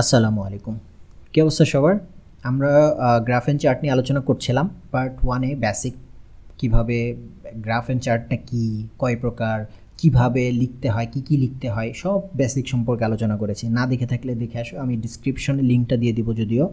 আসসালামু আলাইকুম। কী অবস্থা সবার? আমরা গ্রাফ অ্যান্ড চার্ট নিয়ে আলোচনা করছিলাম পার্ট ওয়ানে বেসিক কীভাবে গ্রাফ অ্যান্ড চার্টটা কী, কয় প্রকার, কীভাবে লিখতে হয়, কি কি লিখতে হয়, সব বেসিক সম্পর্কে আলোচনা করেছি। না দেখে থাকলে দেখে আসো, আমি ডিসক্রিপশনে লিঙ্কটা দিয়ে দিব যদিও।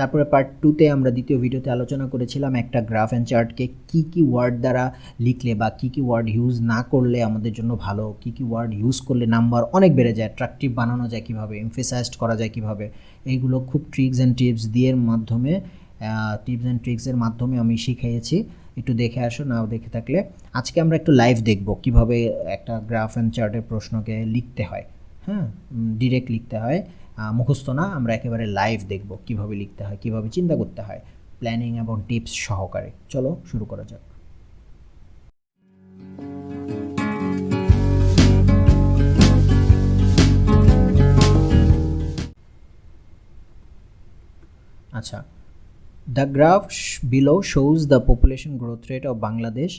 তারপরে পার্ট টুতে আমরা দ্বিতীয় ভিডিওতে আলোচনা করেছিলাম একটা গ্রাফ অ্যান্ড চার্টকে কী কী ওয়ার্ড দ্বারা লিখলে বা কী কী ওয়ার্ড ইউজ না করলে আমাদের জন্য ভালো, কী কী ওয়ার্ড ইউজ করলে নাম্বার অনেক বেড়ে যায় অ্যাট্রাকটিভ বানানো যায় কীভাবে এমফেসাইজড করা যায় কীভাবে, এইগুলো খুব ট্রিক্স অ্যান্ড টিপস দিয়ে মাধ্যমে টিপস অ্যান্ড ট্রিক্সের মাধ্যমে আমি শিখিয়েছি। একটু দেখে আসো, নাও দেখে থাকলে। আজকে আমরা একটু লাইভ দেখব কীভাবে একটা গ্রাফ অ্যান্ড চার্টের প্রশ্নকে লিখতে হয়। হ্যাঁ ডিরেক্ট লিখতে হয়। মুখস্থ না, আমরা একেবারে লাইভ দেখব কীভাবে লিখতে হয়, কীভাবে চিন্তা করতে হয় প্ল্যানিং এবং টিপস সহকারে। চলো শুরু করা যাক। আচ্ছা the graph below shows the population growth rate of Bangladesh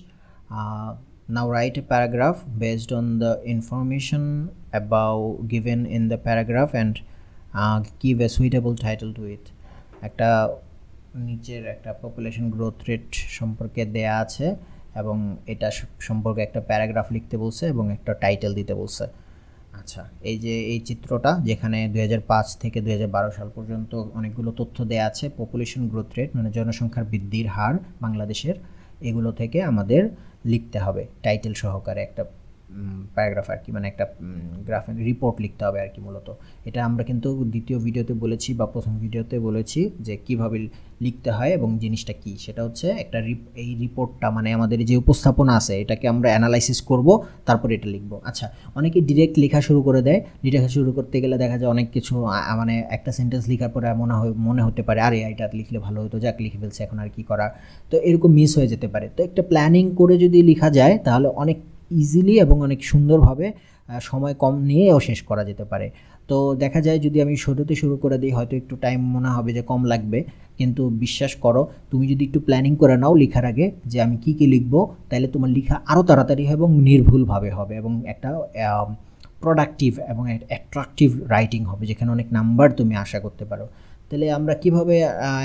now write a paragraph based on the information about given in the paragraph and give a suitable title to it. একটা নিচের একটা population growth rate সম্পর্কে দেয়া আছে এবং এটা সম্পর্কে একটা প্যারাগ্রাফ লিখতে বলছে এবং একটা টাইটেল দিতে বলছে আচ্ছা এই যে এই চিত্রটা যেখানে দু হাজার পাঁচ থেকে দু হাজার বারো সাল পর্যন্ত অনেকগুলো তথ্য দেয়া আছে পপুলেশন গ্রোথ রেট মানে জনসংখ্যার বৃদ্ধির হার বাংলাদেশের, এগুলো থেকে আমাদের লিখতে হবে টাইটেল সহকারে একটা প্যারাগ্রাফ আর কি মানে একটা গ্রাফ রিপোর্ট লিখতে হবে আর কি মূলত। এটা আমরা কিন্তু দ্বিতীয় ভিডিওতে বলেছি বা প্রথম ভিডিওতে বলেছি যে কীভাবে লিখতে হয় এবং জিনিসটা কি। সেটা হচ্ছে একটা এই রিপোর্টটা মানে আমাদের যে উপস্থাপনা আছে, এটাকে আমরা অ্যানালাইসিস করব, তারপর এটা লিখব। আচ্ছা অনেকে ডিরেক্ট লেখা শুরু করে দেয়। লেখা শুরু করতে গেলে দেখা যায় অনেক কিছু মানে একটা সেন্টেন্স লেখার পরে মনে হয়, মনে হতে পারে, আরে, এটা লিখলে ভালো হতো, যাক, লিখে ফেলছে, এখন আর কি করা? তো এরকম মিস হয়ে যেতে পারে। তো একটা প্ল্যানিং করে যদি লেখা যায়, তাহলে অনেক ইজিলি এবং অনেক সুন্দরভাবে সময় কম নিয়েও শেষ করা যেতে পারে। তো দেখা যায় যদি আমি শুরুতে শুরু করে দিই, হয়তো একটু টাইম মনে হবে যে কম লাগবে। কিন্তু বিশ্বাস করো, তুমি যদি একটু প্ল্যানিং করে নাও লেখার আগে যে আমি কি কি লিখব তাহলে তোমার লেখা আরও তাড়াতাড়ি হবে এবং নির্ভুলভাবে হবে এবং একটা প্রোডাক্টিভ এবং অ্যাট্রাকটিভ রাইটিং হবে, যেখানে অনেক নাম্বার তুমি আশা করতে পারো। তাহলে আমরা কীভাবে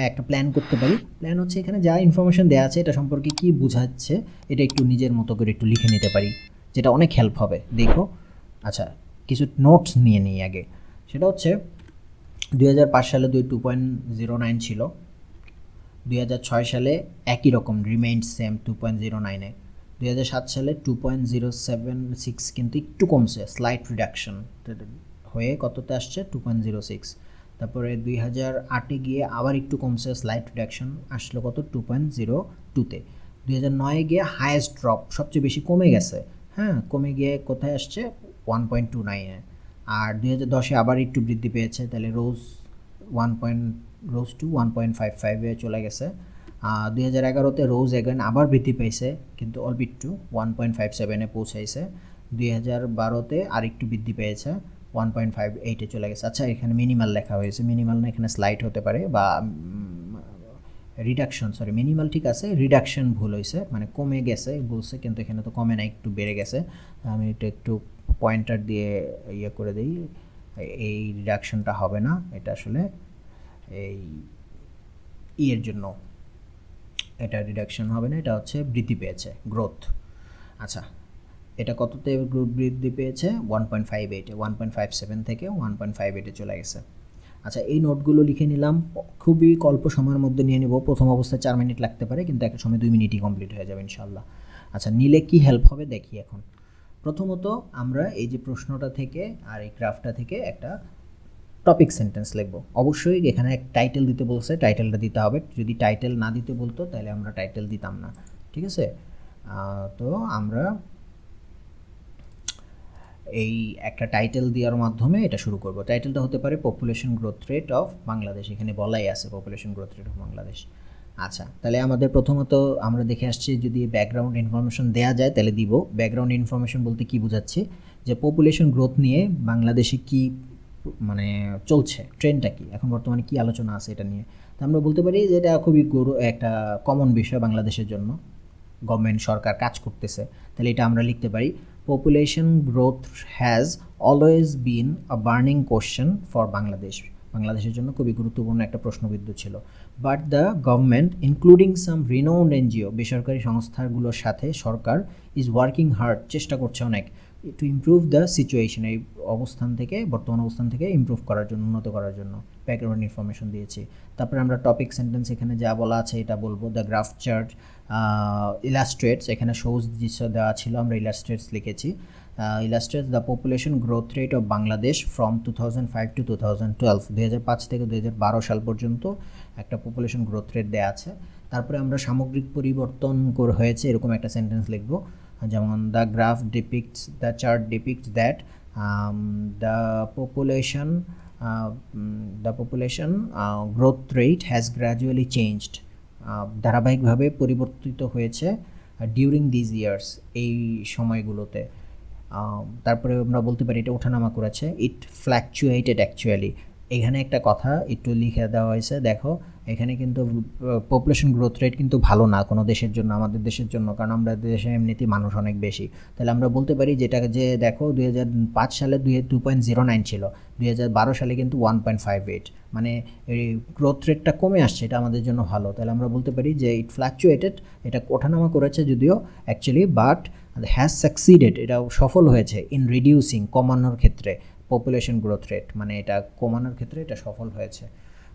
একটা প্ল্যান করতে পারি? প্ল্যান হচ্ছে এখানে যা ইনফরমেশন দেওয়া আছে, এটা সম্পর্কে কি বোঝাচ্ছে, এটা একটু নিজের মতো করে একটু লিখে নিতে পারি, যেটা অনেক হেল্প হবে। দেখো আচ্ছা কিছু নোটস নিয়ে নিই আগে। সেটা হচ্ছে দু হাজার পাঁচ সালে দুই টু পয়েন্ট জিরো নাইন ছিল। দুই হাজার ছয় সালে একই রকম remain same two point zero নাইনে দুই হাজার সাত সালে two point zero seven six কিন্তু একটু কমছে স্লাইট রিডাকশন হয়ে কততে আসছে? টু পয়েন্ট জিরো সিক্স তারপরে দুই হাজার আটে গিয়ে আবার একটু কমছে স্লাইট রিডাকশন আসলো কত? টু পয়েন্ট জিরো টুতে দুই হাজার নয়ে গিয়ে হায়েস্ট ড্রপ সবচেয়ে বেশি কমে গেছে। হ্যাঁ কমে গিয়ে কোথায় আসছে? ওয়ান পয়েন্ট টু নাইনে আর দুই হাজার দশে আবার একটু বৃদ্ধি পেয়েছে, তাহলে rose one point rose to one point five ফাইভে চলে গেছে। দুই হাজার এগারোতে রোজ এগেন আবার বৃদ্ধি পেয়েছে, কিন্তু অল্প একটু ওয়ান পয়েন্ট ফাইভ সেভেনে পৌঁছাইছে। দুই হাজার বারোতে আর একটু বৃদ্ধি পেয়েছে। ওয়ান পয়েন্ট ফাইভ এইটে চলে গেছে। আচ্ছা এখানে মিনিমাল লেখা হয়েছে। মিনিমাল না, এখানে স্লাইড হতে পারে বা রিডাকশন সরি মিনিমাল ঠিক আছে রিডাকশন ভুল হয়েছে মানে কমে গেছে, বলছে, কিন্তু এখানে তো কমে না, একটু বেড়ে গেছে। আমি এটা একটু পয়েন্টার দিয়ে ইয়ে করে দিই, এই রিডাকশনটা হবে না, এটা আসলে এই ইয়ের জন্য। এটা রিডাকশন হবে না, এটা হচ্ছে বৃদ্ধি পেয়েছে গ্রোথ আচ্ছা এটা কততে গ্রুপ বৃদ্ধি পেয়েছে? ওয়ান পয়েন্ট ফাইভ এইটে ওয়ান পয়েন্ট ফাইভ সেভেন থেকে ওয়ান পয়েন্ট ফাইভ এইটে চলে গেছে। আচ্ছা এই নোটগুলো লিখে নিলাম। খুবই অল্প সময়ের মধ্যে নিয়ে নিব। প্রথম অবস্থায় চার মিনিট লাগতে পারে, কিন্তু একটা সময় দুই মিনিটই কমপ্লিট হয়ে যাবে ইনশাল্লাহ আচ্ছা নিলে কি হেল্প হবে? দেখি এখন। প্রথমত আমরা এই যে প্রশ্নটা থেকে আর এই গ্রাফটা থেকে একটা টপিক সেন্টেন্স লিখব। অবশ্যই এখানে এক টাইটেল দিতে বলছে টাইটেলটা দিতে হবে। যদি টাইটেল না দিতে বলতো, তাহলে আমরা টাইটেল দিতাম না। ঠিক আছে? তো আমরা এই একটা টাইটেল দেওয়ার মাধ্যমে এটা শুরু করব। টাইটেলটা হতে পারে population growth rate of Bangladesh এখানে বলাই আছে population growth rate of Bangladesh আচ্ছা তাহলে আমাদের প্রথমত আমরা দেখে আসছি যদি ব্যাকগ্রাউন্ড ইনফরমেশন দেওয়া যায় তাহলে দিব। ব্যাকগ্রাউন্ড ইনফরমেশন বলতে কি বোঝাচ্ছে? যে পপুলেশন গ্রোথ নিয়ে বাংলাদেশে কি মানে চলছে ট্রেন্ডটা কি? এখন বর্তমানে কি আলোচনা আছে এটা নিয়ে? তো আমরা বলতে পারি যে এটা খুবই গুরু, একটা কমন বিষয় বাংলাদেশের জন্য। গভর্নমেন্ট সরকার কাজ করতেছে। তাহলে এটা আমরা লিখতে পারি। Population growth has always been a burning question for Bangladesh বাংলাদেশের জন্য খুবই গুরুত্বপূর্ণ একটা প্রশ্নবিদ্ধ ছিল। But the government including some renowned NGO বেসরকারি সংস্থাগুলোর সাথে সরকার ইজ ওয়ার্কিং হার্ড চেষ্টা করছে অনেক টু ইমপ্রুভ দ্য সিচুয়েশন এই অবস্থান থেকে, বর্তমান অবস্থান থেকে ইমপ্রুভ করার জন্য, উন্নত করার জন্য ব্যাকগ্রাউন্ড ইনফরমেশন দিয়েছি। তারপরে আমরা টপিক সেন্টেন্স এখানে যা বলা আছে, এটা বলব। দ্য গ্রাফ চার্ট ইলাস্ট্রেটস এখানে সবুজ দৃশ্য দেওয়া ছিল, আমরা ইলাস্ট্রেটস লিখেছি। Illustrates the population growth rate of Bangladesh from two thousand five to two thousand twelve দুই হাজার পাঁচ থেকে দু হাজার বারো সাল পর্যন্ত একটা পপুলেশন গ্রোথ রেট দেওয়া আছে। তারপরে আমরা সামগ্রিক পরিবর্তন করে হয়েছে, এরকম একটা সেন্টেন্স লিখব। যেমন the graph depicts the chart depicts that the population the population growth rate has gradually changed ধারাবাহিকভাবে পরিবর্তিত হয়েছে ডিউরিং দিজ ইয়ার্স এই সময়গুলোতে। তারপরে আমরা বলতে পারি এটা ওঠানামা করেছে। ইট ফ্ল্যাকচুয়েটেড অ্যাকচুয়ালি এখানে একটা কথা একটু লিখে দেওয়া হয়েছে, দেখো, এখানে কিন্তু পপুলেশন গ্রোথ রেট কিন্তু ভালো না কোনো দেশের জন্য, আমাদের দেশের জন্য, কারণ আমরা দেশে এমনিতেই মানুষ অনেক বেশি। তাহলে আমরা বলতে পারি যেটা যে, দেখো, দুই হাজার পাঁচ সালে দুই টু পয়েন্ট জিরো নাইন ছিল, দুই হাজার বারো সালে কিন্তু ওয়ান পয়েন্ট ফাইভ এইট মানে এই গ্রোথ রেটটা কমে আসছে, এটা আমাদের জন্য ভালো। তাহলে আমরা বলতে পারি যে ইট ফ্ল্যাকচুয়েটেড এটা ওঠানামা করেছে যদিও অ্যাকচুয়ালি বাট হ্যাজ সাকসিডেড এটা সফল হয়েছে ইন রিডিউসিং কমানোর ক্ষেত্রে। পপুলেশন গ্রোথ রেট মানে এটা কমানোর ক্ষেত্রে এটা সফল হয়েছে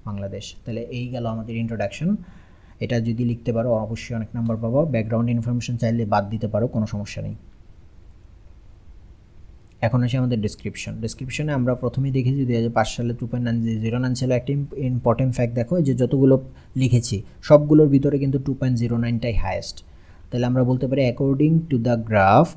বাংলাদেশ। তাহলে এই গেল আমাদের ইন্ট্রোডাকশন এটা যদি লিখতে পারো, অবশ্যই অনেক নাম্বার পাবো। ব্যাকগ্রাউন্ড ইনফরমেশন চাইলে বাদ দিতে পারো, কোনো সমস্যা নেই। এখন আসে আমাদের ডিসক্রিপশন ডিসক্রিপশনে আমরা প্রথমেই দেখেছি দুই হাজার পাঁচ সালে two point nine zero nine ছিল একটা ইম্পর্টেন্ট ফ্যাক্ট দেখো যে যতগুলো লিখেছি, সবগুলোর ভিতরে কিন্তু টু পয়েন্ট জিরো নাইনটাই হায়েস্ট তাহলে আমরা বলতে পারি according to the graph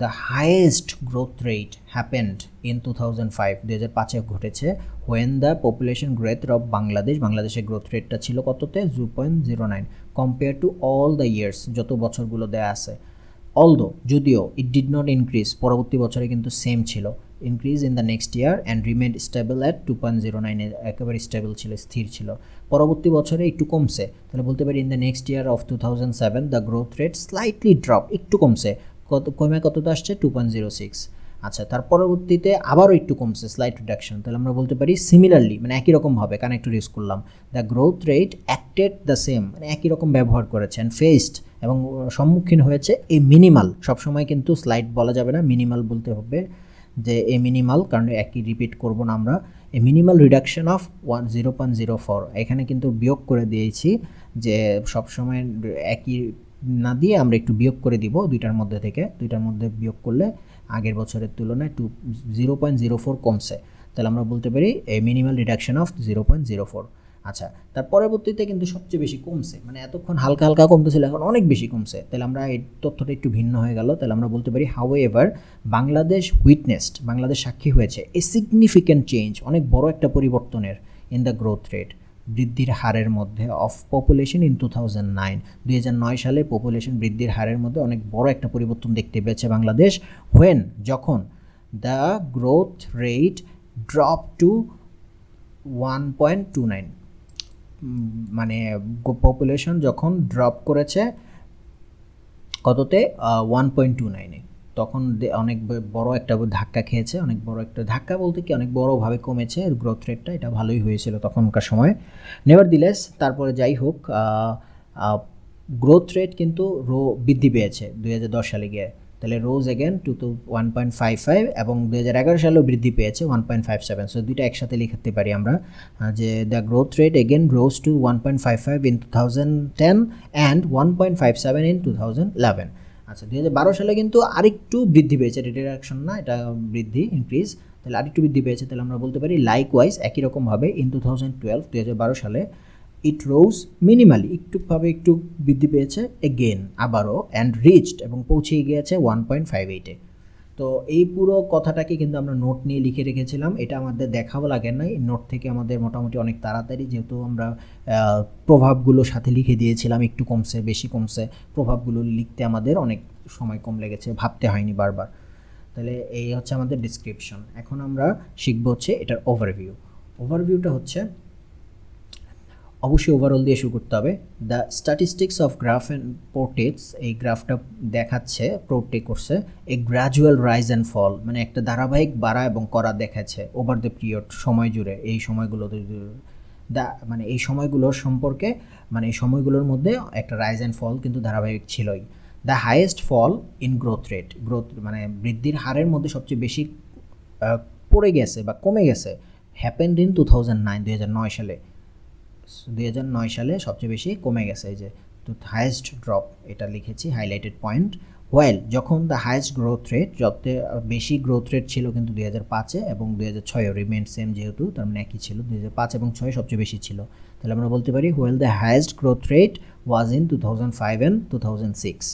the highest growth rate happened in two thousand five দু হাজার পাঁচে ঘটেছে when the population growth of Bangladesh বাংলাদেশের গ্রোথ রেটটা ছিল কততে? Zero point zero nine compare to all the years যত বছরগুলো দেয়া আছে। অলদো যদিও ইট ডিড নট ইনক্রিজ পরবর্তী বছরে কিন্তু সেম ছিল। Increase in the next year and remained stable at two point zero নাইনে একেবারে স্টেবল ছিল, স্থির ছিল। পরবর্তী বছরে একটু কমছে। তাহলে বলতে পারি in the next year of two thousand seven the growth rate slightly drop একটু কমছে। কত, কমে কতটা আসছে? টু পয়েন্ট জিরো সিক্স আচ্ছা তার পরবর্তীতে আবারও একটু কমছে স্লাইট রিডাকশন তাহলে আমরা বলতে পারি সিমিলারলি মানে একই রকমভাবে কানেক্টর ইউজ করলাম। The growth rate acted the same মানে একই রকম ব্যবহার করেছেন ফেসড এবং সম্মুখীন হয়েছে এই মিনিমাল সবসময় কিন্তু স্লাইড বলা যাবে না মিনিমাল বলতে হবে যে এ মিনিমাল কারণ একই রিপিট করব না আমরা। A minimal reduction of one zero point zero four এখানে কিন্তু বিয়োগ করে দিয়েছি যে সবসময় একই না দিয়ে আমরা একটু বিয়োগ করে দিব দুইটার মধ্যে থেকে। দুইটার মধ্যে বিয়োগ করলে আগের বছরের তুলনায় to zero point zero four কমছে। তাহলে আমরা বলতে পারি a minimal reduction of zero point zero four আচ্ছা তার পরবর্তীতে কিন্তু সবচেয়ে বেশি কমছে। মানে এতক্ষণ হালকা হালকা কমতেছিল, এখন অনেক বেশি কমছে। তাহলে আমরা এই তথ্যটা একটু ভিন্ন হয়ে গেল। তাহলে আমরা বলতে পারি however Bangladesh witnessed Bangladesh সাক্ষী হয়েছে। এ সিগনিফিক্যান্ট চেঞ্জ অনেক বড় একটা পরিবর্তনের ইন দ্য গ্রোথ রেট বৃদ্ধির হারের মধ্যে of population in two thousand nine দুই নয় সালে পপুলেশন বৃদ্ধির হারের মধ্যে অনেক বড় একটা পরিবর্তন দেখতে পেয়েছে বাংলাদেশ। হোয়েন যখন the growth rate drop to one point two nine মানে পপুলেশন যখন ড্রপ করেছে কততে? ওয়ান পয়েন্ট টু নাইনে তখন দে- অনেক বড় একটা ধাক্কা খেয়েছে, অনেক বড় একটা ধাক্কা বলতে কি অনেক বড়ভাবে কমেছে গ্রোথ রেটটা এটা ভালোই হয়েছিল তখনকার সময়। নেভার দিলেস তারপরে যাই হোক গ্রোথ রেট কিন্তু রো, বৃদ্ধি পেয়েছে দু হাজার দশ সালে গিয়ে। তাহলে rose again to to one point five five এবং দুই হাজার এগারো সালেও বৃদ্ধি পেয়েছে one point five seven so দুইটা একসাথে লিখতে পারি আমরা যে the growth rate again rose to one point five five in two thousand ten and one point five seven in two thousand eleven আচ্ছা দুই হাজার বারো সালে কিন্তু আরেকটু বৃদ্ধি পেয়েছে রিডাকশন না, এটা বৃদ্ধি ইনক্রিজ তাহলে আরেকটু বৃদ্ধি পেয়েছে, তাহলে আমরা বলতে পারি লাইক ওয়াইজ একই রকমভাবে ইন টু থাউজেন্ড টুয়েলভ সালে। ইট রোজ মিনিমালি একটুভাবে একটু বৃদ্ধি পেয়েছে এগেন আবারও অ্যান্ড রিচড এবং পৌঁছে গিয়েছে ওয়ান পয়েন্ট ফাইভ এইটে তো এই পুরো কথাটাকে কিন্তু আমরা নোট নিয়ে লিখে রেখেছিলাম। এটা আমাদের দেখাও লাগে না এই নোট থেকে আমাদের মোটামুটি অনেক তাড়াতাড়ি যেহেতু আমরা প্রভাবগুলো সাথে লিখে দিয়েছিলাম, একটু কমছে, বেশি কমছে, প্রভাবগুলো লিখতে আমাদের অনেক সময় কম লেগেছে, ভাবতে হয়নি বারবার। তাহলে এই হচ্ছে আমাদের ডিসক্রিপশন এখন আমরা শিখব হচ্ছে এটার ওভারভিউ ওভারভিউটা হচ্ছে অবশ্যই ওভারঅল দিয়ে শুরু করতে হবে। The statistics of graph and portrays এই গ্রাফটা দেখাচ্ছে প্রোটে করছে a gradual rise and fall মানে একটা ধারাবাহিক বাড়া এবং করা দেখাচ্ছে ওভার দ্য পিরিয়ড সময় জুড়ে, এই সময়গুলো দা মানে এই সময়গুলোর সম্পর্কে মানে এই সময়গুলোর মধ্যে একটা রাইজ অ্যান্ড ফল কিন্তু ধারাবাহিক ছিলই। The highest fall in growth rate growth মানে বৃদ্ধির হারের মধ্যে সবচেয়ে বেশি পড়ে গেছে বা কমে গেছে happened in two thousand nine দুই হাজার নয় সালে। দুই হাজার নয় সালে সবচেয়ে বেশি কমে গেছে। এই যে, তো হাইয়েস্ট ড্রপ এটা লিখেছি হাইলাইটেড পয়েন্ট ওয়েল যখন দ্য হাইয়েস্ট গ্রোথ রেট যত বেশি গ্রোথ রেট ছিল কিন্তু দুই হাজার পাঁচে এবং দুই হাজার ছয়ও রিমেন্ট সেম যেহেতু, তার মানে একই ছিল, দুই হাজার পাঁচ এবং ছয় সবচেয়ে বেশি ছিল। তাহলে আমরা বলতে পারি well the highest growth rate was in two thousand five and two thousand six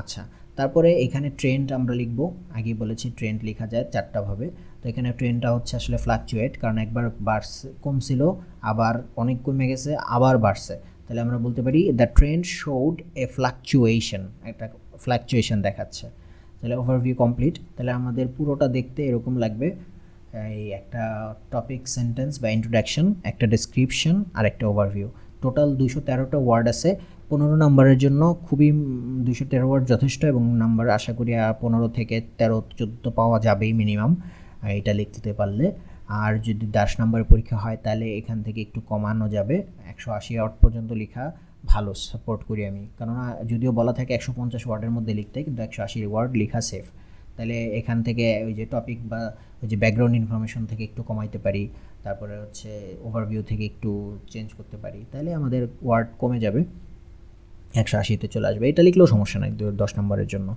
আচ্ছা তারপরে এখানে ট্রেন্ড আমরা লিখব। আগেই বলেছি ট্রেন্ড লেখা যায় চারটাভাবে তো এখানে ট্রেন্ডটা হচ্ছে আসলে ফ্লাকচুয়েট কারণ একবার বাড়ছে, কমছিল আবার অনেক কমে গেছে, আবার বাড়ছে। তাহলে আমরা বলতে পারি the trend showed a fluctuation একটা ফ্লাকচুয়েশন দেখাচ্ছে। তাহলে ওভারভিউ কমপ্লিট তাহলে আমাদের পুরোটা দেখতে এরকম লাগবে। এই একটা টপিক সেন্টেন্স বা ইন্ট্রোডাকশন একটা ডেসক্রিপশন আর একটা ওভারভিউ টোটাল দুশো তেরোটা ওয়ার্ড আছে। পনেরো নাম্বারের জন্য খুবই দুশো তেরো ওয়ার্ড যথেষ্ট এবং নাম্বার আশা করি পনেরো থেকে তেরো, চোদ্দ পাওয়া যাবেই মিনিমাম এটা লিখতে পারলে। আর যদি দশ নাম্বারের পরীক্ষা হয়, তাহলে এখান থেকে একটু কমানো যাবে। একশো আশি ওয়ার্ড পর্যন্ত লেখা ভালো সাপোর্ট করি আমি। কেননা যদিও বলা থাকে একশো পঞ্চাশ ওয়ার্ডের মধ্যে লিখতে, কিন্তু একশো আশি ওয়ার্ড লেখা সেফ তাহলে এখান থেকে ওই যে টপিক বা ওই যে ব্যাকগ্রাউন্ড ইনফরমেশন থেকে একটু কমাইতে পারি, তারপরে হচ্ছে ওভারভিউ থেকে একটু চেঞ্জ করতে পারি, তাহলে আমাদের ওয়ার্ড কমে যাবে। একশো আশিতে চলে আসবে। এটা লিখলেও সমস্যা নাই, দশ নম্বরের জন্য।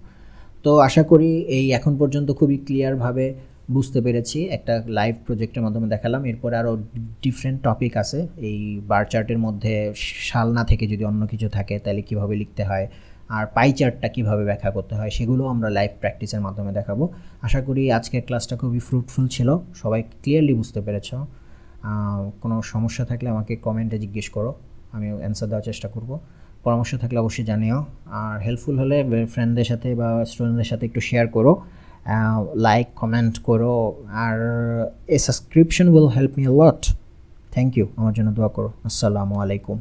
তো আশা করি এই এখন পর্যন্ত খুবই ক্লিয়ারভাবে বুঝতে পেরেছি। একটা লাইভ প্রজেক্টের মাধ্যমে দেখালাম। এরপরে আরও ডিফারেন্ট টপিক আছে। এই বার চার্টের মধ্যে সাল না থেকে যদি অন্য কিছু থাকে, তাহলে কীভাবে লিখতে হয়? আর পাই চার্টটা কীভাবে ব্যাখ্যা করতে হয়? সেগুলো আমরা লাইভ প্র্যাকটিসের মাধ্যমে দেখাবো। আশা করি আজকের ক্লাসটা খুবই ফ্রুটফুল ছিল। সবাই ক্লিয়ারলি বুঝতে পেরেছ। কোনো সমস্যা থাকলে আমাকে কমেন্টে জিজ্ঞেস করো। আমি অ্যান্সার দেওয়ার চেষ্টা করব। পরামর্শ থাকলে অবশ্যই জানিও। আর হেল্পফুল হলে ফ্রেন্ডদের সাথে বা স্টুডেন্টদের সাথে একটু শেয়ার করো। লাইক কমেন্ট করো আর a subscription will help me lot thank you আমার জন্য দোয়া করো। আসসালামু আলাইকুম।